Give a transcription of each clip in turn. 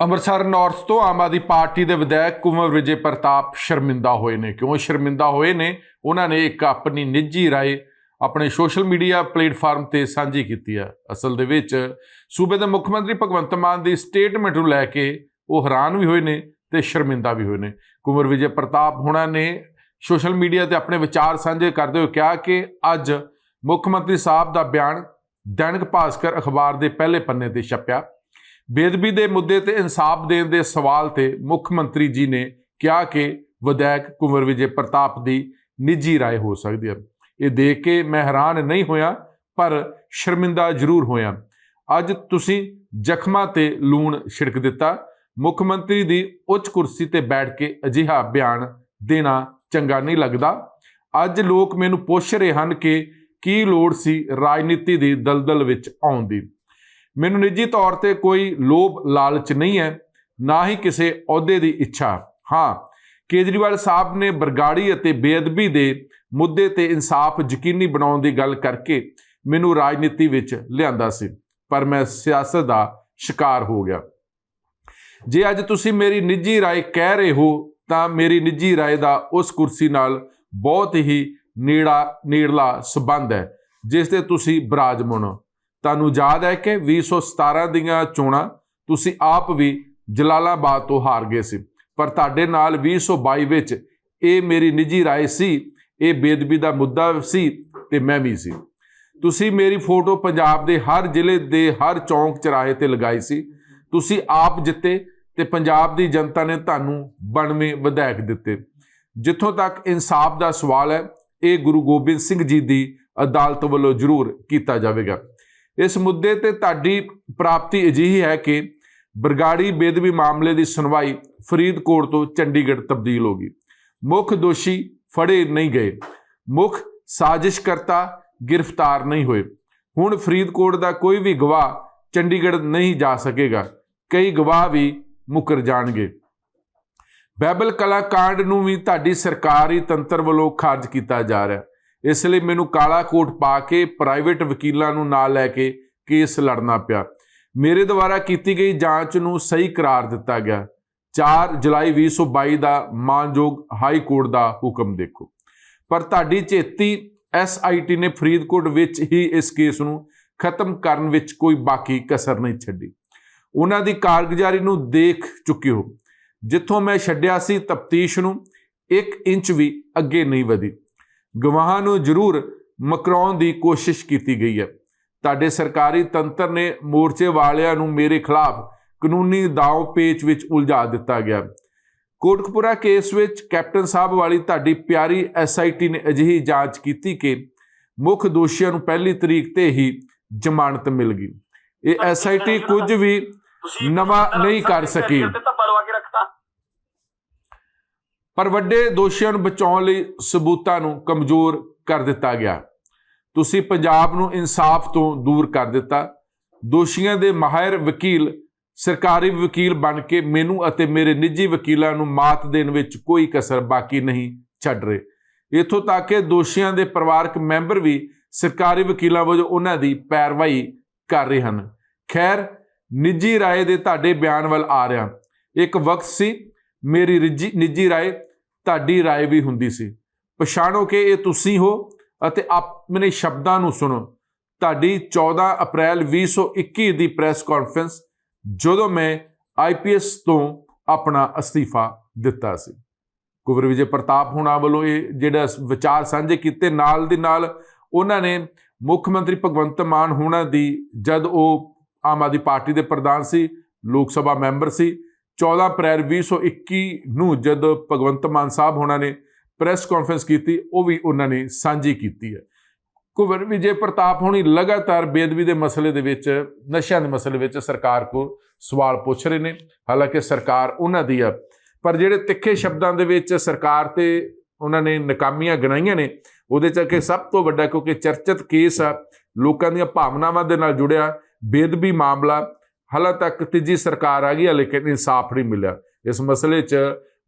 Amritsar north ਤੋਂ ਆਮ Aadmi party ਦੇ ਵਿਧਾਇਕ ਕੁੰਵਰ ਵਿਜੇ ਪ੍ਰਤਾਪ ਸ਼ਰਮਿੰਦਾ ਹੋਏ ਨੇ। ਕਿਉਂ ਸ਼ਰਮਿੰਦਾ ਹੋਏ ਨੇ? ਉਹਨਾਂ ਨੇ ਇੱਕ ਆਪਣੀ ਨਿੱਜੀ ਰਾਏ ਆਪਣੇ ਸੋਸ਼ਲ ਮੀਡੀਆ ਪਲੇਟਫਾਰਮ ਤੇ ਸਾਂਝੀ ਕੀਤੀ ਹੈ। ਅਸਲ ਦੇ ਵਿੱਚ ਸੂਬੇ ਦੇ ਮੁੱਖ ਮੰਤਰੀ ਭਗਵੰਤ ਮਾਨ ਦੀ ਸਟੇਟਮੈਂਟ ਨੂੰ ਲੈ ਕੇ ਉਹ ਹੈਰਾਨ ਵੀ ਹੋਏ ਨੇ ਤੇ ਸ਼ਰਮਿੰਦਾ ਵੀ ਹੋਏ ਨੇ। ਕੁੰਵਰ ਵਿਜੇ ਪ੍ਰਤਾਪ ਹੁਣਾਂ ਨੇ ਸੋਸ਼ਲ ਮੀਡੀਆ ਤੇ ਆਪਣੇ ਵਿਚਾਰ ਸਾਂਝੇ ਕਰਦੇ ਹੋਏ ਕਿਹਾ ਕਿ ਅੱਜ ਮੁੱਖ ਮੰਤਰੀ ਸਾਹਿਬ ਦਾ ਬਿਆਨ ਦੈਨਿਕ ਭਾਸਕਰ ਅਖਬਾਰ ਦੇ ਪਹਿਲੇ ਪੰਨੇ ਤੇ ਛਪਿਆ। ਬੇਦਬੀ ਦੇ ਮੁੱਦੇ ਤੇ ਇਨਸਾਫ ਦੇਣ ਦੇ ਸਵਾਲ ਤੇ ਮੁੱਖ ਮੰਤਰੀ ਜੀ ਨੇ ਕਿਹਾ ਕਿ ਵਿਧਾਇਕ ਕੁੰਵਰ ਵਿਜੇ ਪ੍ਰਤਾਪ ਦੀ ਨਿੱਜੀ رائے ਹੋ ਸਕਦੀ ਹੈ ਇਹ ਦੇਖ ਕੇ ਮੈਂ ਹੈਰਾਨ ਨਹੀਂ ਹੋਇਆ ਪਰ ਸ਼ਰਮਿੰਦਾ ਜ਼ਰੂਰ ਹੋਇਆ ਅੱਜ ਤੁਸੀਂ ਜ਼ਖਮਾਂ ਤੇ ਲੂਣ ਛਿੜਕ ਦਿੱਤਾ ਮੁੱਖ ਮੰਤਰੀ ਦੀ ਉੱਚ ਕੁਰਸੀ ਤੇ ਬੈਠ ਕੇ ਅਜਿਹਾ ਬਿਆਨ ਦੇਣਾ ਚੰਗਾ ਨਹੀਂ ਲੱਗਦਾ ਅੱਜ ਲੋਕ ਮੈਨੂੰ ਪੁੱਛ ਰਹੇ ਹਨ ਕਿ ਕੀ ਲੋੜ ਸੀ ਰਾਜਨੀਤੀ ਦੀ ਦਲਦਲ ਵਿੱਚ ਆਉਣ ਦੀ ਮੈਨੂੰ ਨਿੱਜੀ ਤੌਰ ਤੇ ਕੋਈ ਲੋਭ ਲਾਲਚ ਨਹੀਂ ਹੈ ਨਾ ਹੀ ਕਿਸੇ ਅਹੁਦੇ ਦੀ ਇੱਛਾ ਹਾਂ ਕੇਜਰੀਵਾਲ ਸਾਹਿਬ ਨੇ ਬਰਗਾੜੀ ਅਤੇ ਬੇਅਦਬੀ ਦੇ ਮੁੱਦੇ ਤੇ ਇਨਸਾਫ ਯਕੀਨੀ ਬਣਾਉਣ ਦੀ ਗੱਲ ਕਰਕੇ ਮੈਨੂੰ ਰਾਜਨੀਤੀ ਵਿੱਚ ਲਿਆਂਦਾ ਸੀ ਪਰ ਮੈਂ ਸਿਆਸਤ ਦਾ ਸ਼ਿਕਾਰ ਹੋ ਗਿਆ ਜੇ ਅੱਜ ਤੁਸੀਂ ਮੇਰੀ ਨਿੱਜੀ رائے ਕਹਿ ਰਹੇ ਹੋ ਤਾਂ ਮੇਰੀ ਨਿੱਜੀ رائے ਦਾ ਉਸ ਕੁਰਸੀ ਨਾਲ ਬਹੁਤ ਹੀ ਨੇੜਾ ਨੇੜਲਾ ਸਬੰਧ ਹੈ ਜਿਸ ਤੇ ਤੁਸੀਂ ਬਰਾਜਮਾਨ ਹੋ ਤੁਹਾਨੂੰ ਯਾਦ ਹੈ ਕਿ 2017 ਦੀਆਂ ਚੋਣਾਂ ਤੁਸੀਂ ਆਪ ਵੀ ਜਲਾਲਾਬਾਦ ਤੋਂ ਹਾਰ ਗਏ ਸੀ ਪਰ ਤੁਹਾਡੇ ਨਾਲ 2022 ਵਿੱਚ ਇਹ ਮੇਰੀ ਨਿੱਜੀ رائے ਸੀ ਇਹ ਬੇਦਬੀ ਦਾ ਮੁੱਦਾ ਸੀ ਤੇ ਮੈਂ ਵੀ ਸੀ ਤੁਸੀਂ ਮੇਰੀ ਫੋਟੋ ਪੰਜਾਬ ਦੇ ਹਰ ਜ਼ਿਲ੍ਹੇ ਦੇ ਹਰ ਚੌਂਕ ਚਰਾਹੇ ਤੇ ਲਗਾਈ ਸੀ ਤੁਸੀਂ ਆਪ ਜਿੱਤੇ ਤੇ ਪੰਜਾਬ ਦੀ ਜਨਤਾ ਨੇ ਤੁਹਾਨੂੰ 92 ਵਿਧਾਇਕ ਦਿੱਤੇ ਜਿੱਥੋਂ ਤੱਕ ਇਨਸਾਫ ਦਾ ਸਵਾਲ ਹੈ ਇਹ ਗੁਰੂ ਗੋਬਿੰਦ ਸਿੰਘ ਜੀ ਦੀ ਅਦਾਲਤ ਵੱਲੋਂ ਜ਼ਰੂਰ ਕੀਤਾ ਜਾਵੇਗਾ ਇਸ ਮੁੱਦੇ ਤੇ ਤੁਹਾਡੀ ਪ੍ਰਾਪਤੀ ਅਜਿਹੀ ਹੈ ਕਿ ਬਰਗਾੜੀ ਬੇਦਬੀ ਮਾਮਲੇ ਦੀ ਸੁਣਵਾਈ ਫਰੀਦਕੋਟ ਤੋਂ ਚੰਡੀਗੜ੍ਹ ਤਬਦੀਲ ਹੋ ਗਈ। ਮੁੱਖ ਦੋਸ਼ੀ ਫੜੇ ਨਹੀਂ ਗਏ। ਮੁੱਖ ਸਾਜ਼ਿਸ਼ਕਰਤਾ ਗ੍ਰਿਫਤਾਰ ਨਹੀਂ ਹੋਏ। ਹੁਣ ਫਰੀਦਕੋਟ ਦਾ ਕੋਈ ਵੀ ਗਵਾਹ ਚੰਡੀਗੜ੍ਹ ਨਹੀਂ ਜਾ ਸਕੇਗਾ। ਕਈ ਗਵਾਹ ਵੀ ਮੁਕਰ ਜਾਣਗੇ। ਬੈਬਲ ਕਲਾ ਕਾਂਡ ਨੂੰ ਵੀ ਤੁਹਾਡੀ ਸਰਕਾਰੀ ਤੰਤਰ ਵੱਲੋਂ ਖਾਰਜ ਕੀਤਾ ਜਾ ਰਿਹਾ। ਇਸ ਲਈ ਮੈਨੂੰ ਕਾਲਾ ਕੋਟ ਪਾ ਕੇ ਪ੍ਰਾਈਵੇਟ ਵਕੀਲਾਂ ਨੂੰ ਨਾਲ ਲੈ ਕੇ ਕੇਸ ਲੜਨਾ ਪਿਆ। ਮੇਰੇ ਦੁਆਰਾ ਕੀਤੀ ਗਈ ਜਾਂਚ ਨੂੰ ਸਹੀ ਕਰਾਰ ਦਿੱਤਾ ਗਿਆ। 4 ਜੁਲਾਈ 2022 ਦਾ ਮਾਨਯੋਗ ਹਾਈ ਕੋਰਟ ਦਾ ਹੁਕਮ ਦੇਖੋ। ਪਰ ਤੁਹਾਡੀ ਚੇਤੀ ਐਸਆਈਟੀ ਨੇ ਫਰੀਦਕੋਟ ਵਿੱਚ ਹੀ ਇਸ ਕੇਸ ਨੂੰ ਖਤਮ ਕਰਨ ਵਿੱਚ ਕੋਈ ਬਾਕੀ ਕਸਰ ਨਹੀਂ ਛੱਡੀ। ਉਹਨਾਂ ਦੀ ਕਾਰਗੁਜ਼ਾਰੀ ਨੂੰ ਦੇਖ ਚੁੱਕੇ ਹੋ। ਜਿੱਥੋਂ ਮੈਂ ਛੱਡਿਆ ਸੀ ਤਫਤੀਸ਼ ਨੂੰ 1 ਇੰਚ ਵੀ ਅੱਗੇ ਨਹੀਂ ਵਧੀ। ਗਵਾਹਾਂ ਨੂੰ ਜ਼ਰੂਰ ਮਕਰਾਉਣ ਦੀ ਕੋਸ਼ਿਸ਼ ਕੀਤੀ ਗਈ ਹੈ। ਤੁਹਾਡੇ ਸਰਕਾਰੀ ਤੰਤਰ ਨੇ ਮੋਰਚੇ ਵਾਲਿਆਂ ਨੂੰ ਮੇਰੇ ਖਿਲਾਫ ਕਾਨੂੰਨੀ ਦਾਅ ਪੇਚ ਵਿੱਚ ਉਲਝਾ ਦਿੱਤਾ ਗਿਆ। ਕੋਟਕਪੁਰਾ ਕੇਸ ਵਿੱਚ ਕੈਪਟਨ ਸਾਹਿਬ ਵਾਲੀ ਤੁਹਾਡੀ ਪਿਆਰੀ ਐਸਆਈਟੀ ਨੇ ਅਜਿਹੀ ਜਾਂਚ ਕੀਤੀ ਕਿ ਮੁੱਖ ਦੋਸ਼ੀਆਂ ਨੂੰ ਪਹਿਲੀ ਤਰੀਕ ਤੇ ਹੀ ਜ਼ਮਾਨਤ ਮਿਲ ਗਈ। ਇਹ ਐਸਆਈਟੀ ਕੁਝ ਵੀ ਨਵਾਂ ਨਹੀਂ ਕਰ ਸਕੀ। ਪਰ ਵੱਡੇ ਦੋਸ਼ੀਆਂ ਨੂੰ ਬਚਾਉਣ ਲਈ ਸਬੂਤਾਂ ਨੂੰ ਕਮਜ਼ੋਰ ਕਰ ਦਿੱਤਾ ਗਿਆ ਤੁਸੀਂ ਪੰਜਾਬ ਨੂੰ ਇਨਸਾਫ ਤੋਂ ਦੂਰ ਕਰ ਦਿੱਤਾ ਦੋਸ਼ੀਆਂ ਦੇ ਮਾਹਿਰ ਵਕੀਲ ਸਰਕਾਰੀ ਵਕੀਲ ਬਣ ਕੇ ਮੈਨੂੰ ਅਤੇ ਮੇਰੇ ਨਿੱਜੀ ਵਕੀਲਾਂ ਨੂੰ ਮਾਤ ਦੇਣ ਵਿੱਚ ਕੋਈ ਕਸਰ ਬਾਕੀ ਨਹੀਂ ਛੱਡ ਰਹੇ ਇਥੋਂ ਤੱਕ ਕਿ ਦੋਸ਼ੀਆਂ ਦੇ ਪਰਿਵਾਰਕ ਮੈਂਬਰ ਵੀ ਸਰਕਾਰੀ ਵਕੀਲਾਂ ਵਜੋਂ ਉਹਨਾਂ ਦੀ ਪੈਰਵਾਈ ਕਰ ਰਹੇ ਹਨ ਖੈਰ ਨਿੱਜੀ رائے ਦੇ ਤੁਹਾਡੇ ਬਿਆਨ ਵੱਲ ਆ ਰਿਹਾ ਇੱਕ ਵਕਤ ਸੀ ਮੇਰੀ ਨਿੱਜੀ رائے ਤੁਹਾਡੀ رائے ਵੀ ਹੁੰਦੀ ਸੀ ਪਛਾਣੋ ਕਿ ਇਹ ਤੁਸੀਂ ਹੋ ਅਤੇ ਆਪਣੇ ਸ਼ਬਦਾਂ ਨੂੰ ਸੁਣੋ ਤੁਹਾਡੀ 14 ਅਪ੍ਰੈਲ 2021 ਦੀ ਪ੍ਰੈਸ ਕਾਨਫਰੰਸ ਜਦੋਂ ਮੈਂ ਆਈਪੀਐਸ ਤੋਂ ਆਪਣਾ ਅਸਤੀਫਾ ਦਿੱਤਾ ਸੀ ਕੁਵਰ ਵਿਜੇ ਪ੍ਰਤਾਪ ਹੁਣਾ ਵੱਲੋਂ ਇਹ ਜਿਹੜਾ ਵਿਚਾਰ ਸਾਂਝੇ ਕੀਤੇ ਨਾਲ ਦੀ ਨਾਲ ਉਹਨਾਂ ਨੇ ਮੁੱਖ ਮੰਤਰੀ ਭਗਵੰਤ ਮਾਨ ਹੁਣਾ ਦੀ ਜਦ ਉਹ ਆਮ ਆਦਮੀ ਪਾਰਟੀ ਦੇ ਪ੍ਰਧਾਨ ਸੀ ਲੋਕ ਸਭਾ ਮੈਂਬਰ ਸੀ 14 ਅਪ੍ਰੈਲ 2021 ਨੂੰ ਜਦ ਭਗਵੰਤ ਮਾਨ ਸਾਹਿਬ ਹੋਣਾ ਨੇ ਪ੍ਰੈਸ ਕਾਨਫਰੰਸ ਕੀਤੀ, ਉਹ ਵੀ ਉਹਨਾਂ ਨੇ ਸਾਂਝੀ ਕੀਤੀ ਹੈ। ਕੁਵਰ ਵਿਜੇ ਪ੍ਰਤਾਪ ਹੋਣੀ ਲਗਾਤਾਰ ਬੇਦਬੀ ਦੇ ਮਸਲੇ ਦੇ ਵਿੱਚ, ਨਸ਼ਿਆਂ ਦੇ ਮਸਲੇ ਵਿੱਚ ਸਰਕਾਰ ਕੋ ਸਵਾਲ ਪੁੱਛ ਰਹੇ ਨੇ। ਹਾਲਾਂਕਿ ਸਰਕਾਰ ਉਹਨਾਂ ਦੀ ਆ ਪਰ ਜਿਹੜੇ ਤਿੱਖੇ ਸ਼ਬਦਾਂ ਦੇ ਵਿੱਚ ਸਰਕਾਰ ਤੇ ਉਹਨਾਂ ਨੇ ਨਕਾਮੀਆਂ ਗਣਾਈਆਂ ਨੇ, ਉਹਦੇ ਚ ਕਿ ਸਭ ਤੋਂ ਵੱਡਾ ਕਿਉਂਕਿ ਚਰਚਿਤ ਕੇਸ ਆ, ਲੋਕਾਂ ਦੀਆਂ ਭਾਵਨਾਵਾਂ ਦੇ ਨਾਲ ਜੁੜਿਆ ਬੇਦਬੀ ਮਾਮਲਾ ਹਾਲਾਂ ਤੱਕ ਤੀਜੀ ਸਰਕਾਰ ਆ ਗਈ ਹੈ ਲੇਕਿਨ ਇਨਸਾਫ ਨਹੀਂ ਮਿਲਿਆ। ਇਸ ਮਸਲੇ 'ਚ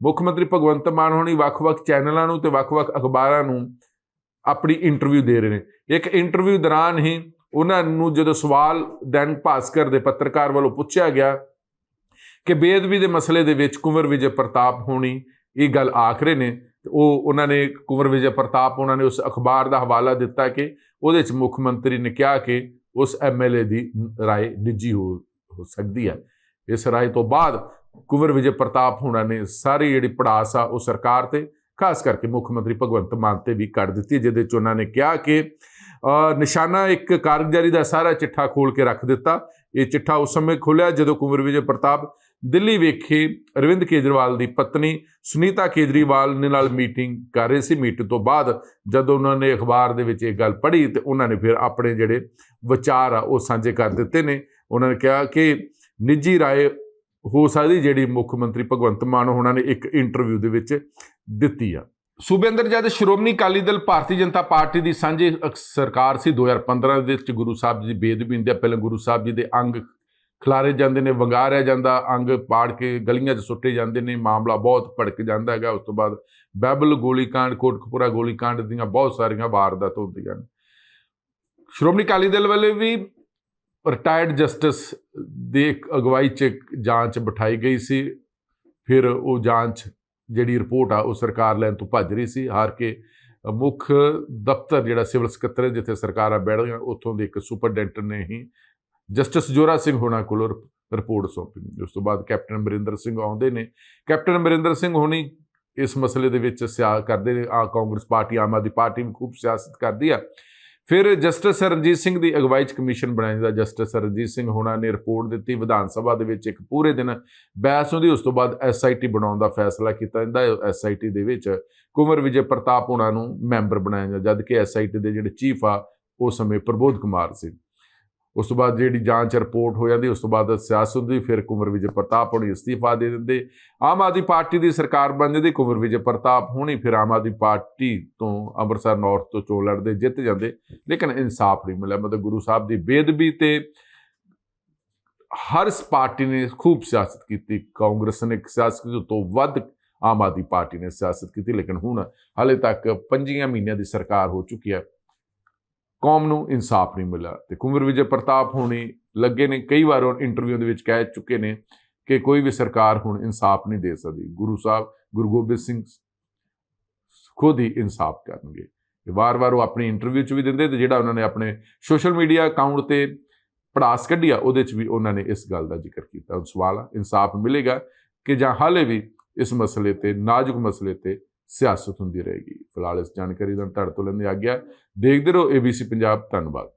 ਮੁੱਖ ਮੰਤਰੀ ਭਗਵੰਤ ਮਾਨ ਹੋਣੀ ਵੱਖ-ਵੱਖ ਚੈਨਲਾਂ ਨੂੰ ਤੇ ਵੱਖ-ਵੱਖ ਅਖਬਾਰਾਂ ਨੂੰ ਆਪਣੀ ਇੰਟਰਵਿਊ ਦੇ ਰਹੇ ਨੇ। ਇੱਕ ਇੰਟਰਵਿਊ ਦੌਰਾਨ ਹੀ ਉਹਨਾਂ ਨੂੰ ਜਦੋਂ ਸਵਾਲ ਦੈਨ ਭਾਸਕਰ ਦੇ ਪੱਤਰਕਾਰ ਵੱਲੋਂ ਪੁੱਛਿਆ ਗਿਆ ਕਿ ਬੇਅਦਬੀ ਦੇ ਮਸਲੇ ਦੇ ਵਿੱਚ ਕੁੰਵਰ ਵਿਜੇ ਪ੍ਰਤਾਪ ਹੋਣੀ ਇਹ ਗੱਲ ਆਖ ਰਹੇ ਨੇ, ਤੇ ਉਹ ਉਹਨਾਂ ਨੇ ਕੁੰਵਰ ਵਿਜੇ ਪ੍ਰਤਾਪ ਉਹਨਾਂ ਨੇ ਉਸ ਅਖਬਾਰ ਦਾ ਹਵਾਲਾ ਦਿੱਤਾ ਕਿ ਉਹਦੇ ਵਿੱਚ ਮੁੱਖ ਮੰਤਰੀ ਨੇ ਕਿਹਾ ਕਿ ਉਸ ਐਮਐਲਏ ਦੀ ਰਾਏ ਨਿੱਜੀ ਹੋ ਹੋ ਸਕਦੀ ਹੈ। ਇਸ ਰਾਏ ਤੋਂ ਬਾਅਦ ਕੁਵਰ ਵਿਜੇ ਪ੍ਰਤਾਪ ਹੋਣਾ ਨੇ ਸਾਰੀ ਜਿਹੜੀ ਪੜਾਸ ਆ ਉਹ ਸਰਕਾਰ ਤੇ, ਖਾਸ ਕਰਕੇ ਮੁੱਖ ਮੰਤਰੀ ਭਗਵੰਤ ਮਾਨ ਤੇ ਵੀ ਕੱਢ ਦਿੱਤੀ, ਜਿਹਦੇ ਚ ਉਹਨਾਂ ਨੇ ਕਿਹਾ ਕਿ ਨਿਸ਼ਾਨਾ ਇੱਕ ਕਾਰਗੁਜ਼ਾਰੀ ਦਾ ਸਾਰਾ ਚਿੱਠਾ ਖੋਲ ਕੇ ਰੱਖ ਦਿੱਤਾ। ਇਹ ਚਿੱਠਾ ਉਸ ਸਮੇਂ ਖੁੱਲਿਆ ਜਦੋਂ ਕੁੰਵਰ ਵਿਜੇ ਪ੍ਰਤਾਪ ਦਿੱਲੀ ਵਿਖੇ ਅਰਵਿੰਦ ਕੇਜਰੀਵਾਲ ਦੀ ਪਤਨੀ ਸੁਨੀਤਾ ਕੇਜਰੀਵਾਲ ਨੇ ਨਾਲ ਮੀਟਿੰਗ ਕਰ ਰਹੇ ਸੀ। ਮੀਟਿੰਗ ਤੋਂ ਬਾਅਦ ਜਦੋਂ ਉਹਨਾਂ ਨੇ ਅਖਬਾਰ ਦੇ ਵਿੱਚ ਇਹ ਗੱਲ ਪੜ੍ਹੀ ਤੇ ਉਹਨਾਂ ਨੇ ਫਿਰ ਆਪਣੇ ਜਿਹੜੇ ਵਿਚਾਰ ਆ ਉਹ ਸਾਂਝੇ ਕਰ ਦਿੱਤੇ ਨੇ। ਉਹਨਾਂ ਨੇ ਕਿਹਾ ਕਿ ਨਿੱਜੀ رائے ਹੋ ਸਕਦੀ ਜਿਹੜੀ ਮੁੱਖ ਮੰਤਰੀ ਭਗਵੰਤ ਮਾਨ ਉਹਨਾਂ ਨੇ ਇੱਕ ਇੰਟਰਵਿਊ ਦੇ ਵਿੱਚ ਦਿੱਤੀ ਆ। ਸੁਬੇਂਦਰ, ਜਦ ਸ਼੍ਰੋਮਣੀ ਅਕਾਲੀ ਦਲ ਭਾਰਤੀ ਜਨਤਾ ਪਾਰਟੀ ਦੀ ਸਾਂਝੀ ਸਰਕਾਰ ਸੀ 2015 ਦੇ ਵਿੱਚ ਗੁਰੂ ਸਾਹਿਬ ਜੀ ਦੀ ਬੇਦਬੀ ਦੇ ਪਹਿਲਾਂ ਗੁਰੂ ਸਾਹਿਬ ਜੀ ਦੇ ਅੰਗ ਖਲਾਰੇ ਜਾਂਦੇ ਨੇ, ਵੰਗਾਰਿਆ ਜਾਂਦਾ, ਅੰਗ ਪਾੜ ਕੇ ਗਲੀਆਂ 'ਚ ਸੁੱਟੇ ਜਾਂਦੇ ਨੇ, ਮਾਮਲਾ ਬਹੁਤ ਭੜਕ ਜਾਂਦਾ ਹੈਗਾ। ਉਸ ਤੋਂ ਬਾਅਦ ਬੈਬਲ ਗੋਲੀकांड ਕੋਟਕਪੂਰਾ ਗੋਲੀकांड ਦੀਆਂ ਬਹੁਤ ਸਾਰੀਆਂ ਵਾਰਦਾਤਾਂ ਹੁੰਦੀਆਂ ਨੇ। ਸ਼੍ਰੋਮਣੀ ਅਕਾਲੀ ਦਲ ਵਾਲੇ ਵੀ ਰਿਟਾਇਰਡ ਜਸਟਿਸ ਦੇ ਅਗਵਾਈ 'ਚ ਜਾਂਚ ਬਿਠਾਈ ਗਈ ਸੀ। ਫਿਰ ਉਹ ਜਾਂਚ ਜਿਹੜੀ ਰਿਪੋਰਟ ਆ, ਉਹ ਸਰਕਾਰ ਲੈਣ ਤੋਂ ਭੱਜ ਰਹੀ ਸੀ। ਹਾਰ ਕੇ ਮੁੱਖ ਦਫ਼ਤਰ ਜਿਹੜਾ ਸਿਵਲ ਸਕੱਤਰ ਜਿੱਥੇ ਸਰਕਾਰਾਂ ਬੈਠਦੀਆਂ ਉੱਥੋਂ ਦੇ ਇੱਕ ਸੁਪਰਡੈਂਟ ਨੇ ਹੀ ਜਸਟਿਸ ਜੋਰਾ ਸਿੰਘ ਹੋਣਾ ਕੋਲੋਂ ਰਿਪੋਰਟ ਸੌਂਪੀ। ਉਸ ਤੋਂ ਬਾਅਦ ਕੈਪਟਨ ਅਮਰਿੰਦਰ ਸਿੰਘ ਆਉਂਦੇ ਨੇ। ਕੈਪਟਨ ਅਮਰਿੰਦਰ ਸਿੰਘ ਹੋਣੀ ਇਸ ਮਸਲੇ ਦੇ ਵਿੱਚ ਸਿਆ ਕਰਦੇ ਨੇ। ਆ Congress party, Aam Aadmi party ਵੀ ਖੂਬ ਸਿਆਸਤ ਕਰਦੀ ਆ। ਫਿਰ ਜਸਟਿਸ ਰਣਜੀਤ ਸਿੰਘ ਦੀ ਅਗਵਾਈ 'ਚ ਕਮਿਸ਼ਨ ਬਣਾਇਆ ਜਾਂਦਾ। ਜਸਟਿਸ ਰਣਜੀਤ ਸਿੰਘ ਹੋਣਾ ਨੇ ਰਿਪੋਰਟ ਦਿੱਤੀ, ਵਿਧਾਨ ਸਭਾ ਦੇ ਵਿੱਚ ਇੱਕ ਪੂਰੇ ਦਿਨ ਬਹਿਸ ਹੁੰਦੀ, ਉਸ ਤੋਂ ਬਾਅਦ ਐਸਆਈਟੀ ਬਣਾਉਣ ਦਾ ਫੈਸਲਾ ਕੀਤਾ ਜਾਂਦਾ। ਐਸਆਈਟੀ ਦੇ ਵਿੱਚ ਕੁੰਵਰ ਵਿਜੇ ਪ੍ਰਤਾਪ ਹੋਣਾ ਨੂੰ ਮੈਂਬਰ ਬਣਾਇਆ ਜਾਂਦਾ ਜਦ ਕਿ ਐਸਆਈਟੀ ਦੇ ਜਿਹੜੇ ਚੀਫ ਆ ਉਸ ਸਮੇਂ ਪ੍ਰਬੋਧ ਕੁਮਾਰ ਸੀ। ਉਸ ਤੋਂ ਬਾਅਦ ਜਿਹੜੀ ਜਾਂਚ ਰਿਪੋਰਟ ਹੋ ਜਾਂਦੀ, ਉਸ ਤੋਂ ਬਾਅਦ ਸਿਆਸਤ ਦੀ ਫਿਰ ਕੁੰਵਰ ਵਿਜੇ ਪ੍ਰਤਾਪ ਹੋਣੀ ਅਸਤੀਫਾ ਦੇ ਦਿੰਦੇ। ਆਮ ਆਦਮੀ ਪਾਰਟੀ ਦੀ ਸਰਕਾਰ ਬਣ ਜਾਂਦੀ, ਕੁੰਵਰ ਵਿਜੇ ਪ੍ਰਤਾਪ ਹੋਣੀ, ਫਿਰ ਆਮ ਆਦਮੀ ਪਾਰਟੀ ਤੋਂ ਅੰਮ੍ਰਿਤਸਰ ਨਾਰਥ ਤੋਂ ਚੋਣ ਲੜਦੇ, ਜਿੱਤ ਜਾਂਦੇ। ਲੇਕਿਨ ਇਨਸਾਫ ਨਹੀਂ ਮਿਲਿਆ, ਮਤਲਬ ਗੁਰੂ ਸਾਹਿਬ ਦੀ ਬੇਦਬੀ ਤੇ ਹਰ ਪਾਰਟੀ ਨੇ ਖੂਬ ਸਿਆਸਤ ਕੀਤੀ। ਕਾਂਗਰਸ ਨੇ ਸਿਆਸਤ ਕੀਤੀ ਤੋਂ ਵੱਧ ਆਮ ਆਦਮੀ ਪਾਰਟੀ ਨੇ ਸਿਆਸਤ ਕੀਤੀ, ਲੇਕਿਨ ਹੁਣ ਹਾਲੇ ਤੱਕ 5 ਮਹੀਨਿਆਂ ਦੀ ਸਰਕਾਰ ਹੋ ਚੁੱਕੀ ਹੈ। ਕੌਮ ਨੂੰ ਇਨਸਾਫ ਨਹੀਂ ਮਿਲਿਆ ਤੇ ਕੁੰਵਰ ਵਿਜੇ ਪ੍ਰਤਾਪ ਹੋਣੀ ਲੱਗੇ ਨੇ, ਕਈ ਵਾਰ ਉਹ ਇੰਟਰਵਿਊ ਦੇ ਵਿੱਚ ਕਹਿ ਚੁੱਕੇ ਨੇ ਕਿ ਕੋਈ ਵੀ ਸਰਕਾਰ ਹੁਣ ਇਨਸਾਫ ਨਹੀਂ ਦੇ ਸਕਦੀ। ਗੁਰੂ ਸਾਹਿਬ, ਗੁਰੂ ਗੋਬਿੰਦ ਸਿੰਘ ਖੁਦ ਹੀ ਇਨਸਾਫ ਕਰਨਗੇ। ਵਾਰ-ਵਾਰ ਉਹ ਆਪਣੀ ਇੰਟਰਵਿਊ 'ਚ ਵੀ ਦਿੰਦੇ ਤੇ ਜਿਹੜਾ ਉਹਨਾਂ ਨੇ ਆਪਣੇ ਸੋਸ਼ਲ ਮੀਡੀਆ ਅਕਾਊਂਟ ਤੇ ਪੜਾਸ ਕੱਢੀ ਆ ਉਹਦੇ 'ਚ ਵੀ ਉਹਨਾਂ ਨੇ ਇਸ ਗੱਲ ਦਾ ਜ਼ਿਕਰ ਕੀਤਾ। ਉਹ ਸਵਾਲ ਇਨਸਾਫ ਮਿਲੇਗਾ ਕਿ ਜਾਂ ਹਾਲੇ ਵੀ ਇਸ ਮਸਲੇ ਤੇ, ਨਾਜ਼ੁਕ ਮਸਲੇ ਤੇ ਸਿਆਸਤ ਹੁੰਦੀ ਰਹੇਗੀ। ਫਿਲਹਾਲ ਇਸ ਜਾਣਕਾਰੀ ਦਾ ਤੁਹਾਡੇ ਤੋਂ ਲੈਂਦੇ ਆ ਗਿਆ ਦੇਖਦੇ ਰਹੋ ABC ਪੰਜਾਬ ਧੰਨਵਾਦ।